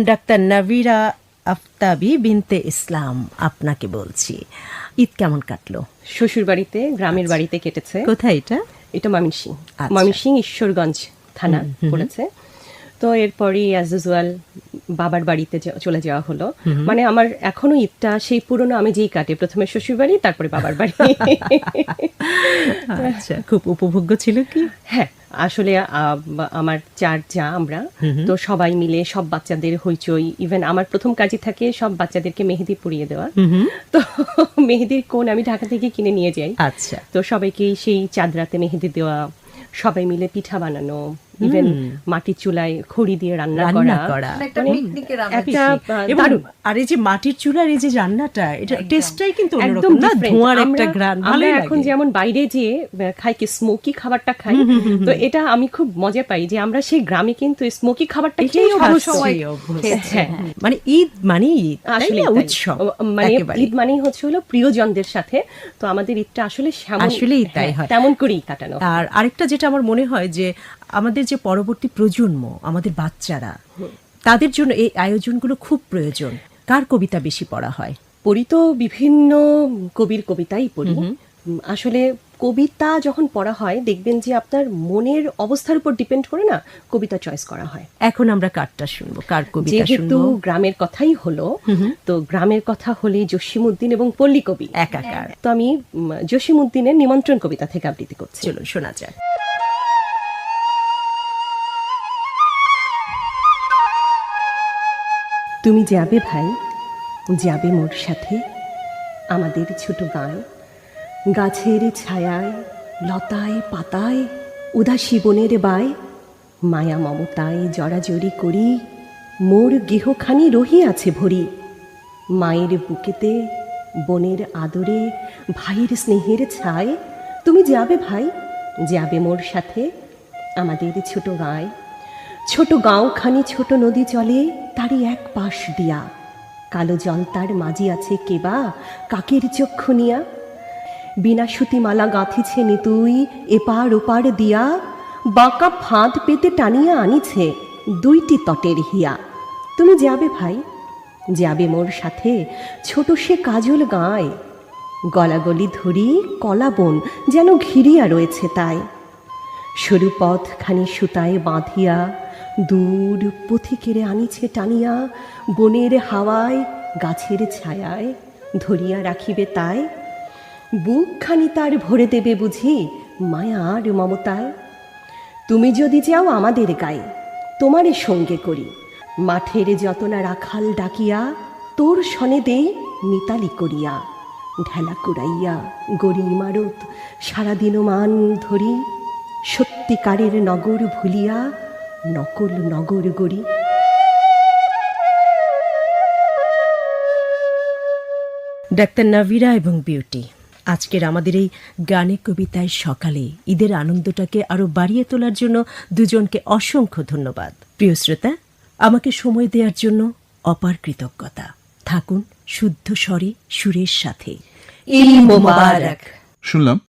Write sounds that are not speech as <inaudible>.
Doctor নাভিরা Aftabi বিনতে ইসলাম আপনাকে বলছি। ঈদ কেমন কাটলো? শ্বশুর বাড়িতে গ্রামের বাড়িতে কেটেছে। কোথায় এটা? এটা ময়মনসিং। আচ্ছা। ময়মনসিং ঈশ্বরগঞ্জ থানা পড়েছে। তো এরপরই অ্যাজ ইউজুয়াল বাবার বাড়িতে চলে যাওয়া হলো। মানে আমার এখনও ঈদটা সেই পুরনো আমি যেই কাটে। প্রথমে শ্বশুর বাড়ি তারপরে বাবার বাড়ি। <laughs> আচ্ছা খুব উপভোগ্য ছিল কি? হ্যাঁ আসলে আমার চার যা আমরা তো সবাই মিলে সব বাচ্চাদের হইচই ইভেন আমার প্রথম কাজই থাকে সব বাচ্চাদেরকে মেহেদি পরিয়ে দেওয়া। তো <laughs> মেহেদির কোন আমি ঢাকা থেকে কিনে নিয়ে যাই। আচ্ছা। তো সবাইকে সেই চাঁদরাতে মেহেদি দেওয়া সবাই মিলে পিঠা বানানো ইভেন মাটির চুলায় খড়ি দিয়ে রান্না রান্না করা। একটা মানে। একটা দারুণ। আর এই যে মাটির চুলার এই যে রান্নাটা এটা টেস্টটাই কিন্তু একদম না? ধোঁয়ার একটা গ্রান আমরা এখন যেমন বাইরে যে খাই কি স্মোকি খাবারটা খাই তো এটা আমি খুব মজা পাই যে আমরা সেই গ্রামে কিন্তু স্মোকি খাবারটা অভ্যস্ত। হ্যাঁ। মানে ঈদ মানে ঈদ আসলে উৎসব মানে ঈদ মানেই হচ্ছে হলো প্রিয়জনদের সাথে তো আমাদের ঈদটা আসলে আসলেই তাই হ্যাঁ, হয়। তেমন করেই কাটানো। আর আরেকটা যেটা আমার মনে হয় যে আমাদের যে পরবর্তী প্রজন্ম আমাদের বাচ্চারা তাদের জন্য এই আয়োজনগুলো খুব প্রয়োজন। কার কবিতা বেশি পড়া হয়? পড়ি তো বিভিন্ন কবির কবিতাই পড়ি। আসলে কবিতা যখন পড়া হয় দেখবেন যে আপনার মনের অবস্থার উপর ডিপেন্ড করে না কবিতা চয়েস করা হয়। এখন আমরা কারটা শুনব কার কবিতা যেহেতু গ্রামের কথাই হলো তো গ্রামের কথা হলে জসিমুদ্দিন এবং পল্লী কবি একাকার। তো আমি উম, জসিমুদ্দিনের নিমন্ত্রণ কবিতা থেকে আবৃত্তি করছি। চলুন শোনা যাক। তুমি যাবে ভাই, যাবে মোর সাথে। আমাদের ছোট গায়ে গাছের ছায়ায়, লতায় পাতায়, উদাসী বনের বায়। মায়া মমতায় জড়াজড়ি করি, মোর গেহখানি রহি আছে ভরি। মায়ের বুকেতে বনের আদরে, ভাইয়ের স্নেহের ছায়। তুমি যাবে ভাই, যাবে মোর সাথে। আমাদের ছোট গায়ে। ছোট গাঁওখানি ছোট নদী চলে, তারই এক পাশ দিয়া। কালো জল তার মাঝি আছে কেবা কাকের চক্ষু নিয়া? বিনা সুতিমালা গাঁথিছে নিতুই এপার ওপার দিয়া। বাঁকা ফাঁদ পেতে টানিয়া আনিছে দুইটি তটের হিয়া। তুমি যাবে ভাই? যাবে মোর সাথে ছোট সে কাজল গায়। গলাগলি ধরি কলাবন যেন ঘিরিয়া রয়েছে তাই। সরু পথখানি সুতায় বাঁধিয়া দূর পথিকেরে আনিছে টানিয়া, বনের হাওয়ায়, গাছের ছায়ায় ধরিয়া রাখিবে তাই। বুকখানি তার ভরে দেবে বুঝি মায়া আর মমতায়। তুমি যদি যাও আমাদের গায়ে, তোমারে সঙ্গে করি। মাঠের যতনা রাখাল ডাকিয়া, তোর সনে দেই মিতালি করিয়া। ঢেলা কুড়াইয়া গড়ি ইমারত সারাদিন মান ধরি, সত্যিকারের নগর ভুলিয়া নকল নগর গড়ি। ডাক্তার নাভিরা এবং বিউটি আজকের আমাদের এই গানে কবিতায় সকালে ঈদের আনন্দটাকে আরও বাড়িয়ে তোলার জন্য দুজনকে অসংখ্য ধন্যবাদ। প্রিয় শ্রোতা আমাকে সময় দেওয়ার জন্য অপার কৃতজ্ঞতা। থাকুন শুদ্ধ স্বরে সুরের সাথে। শুনলাম।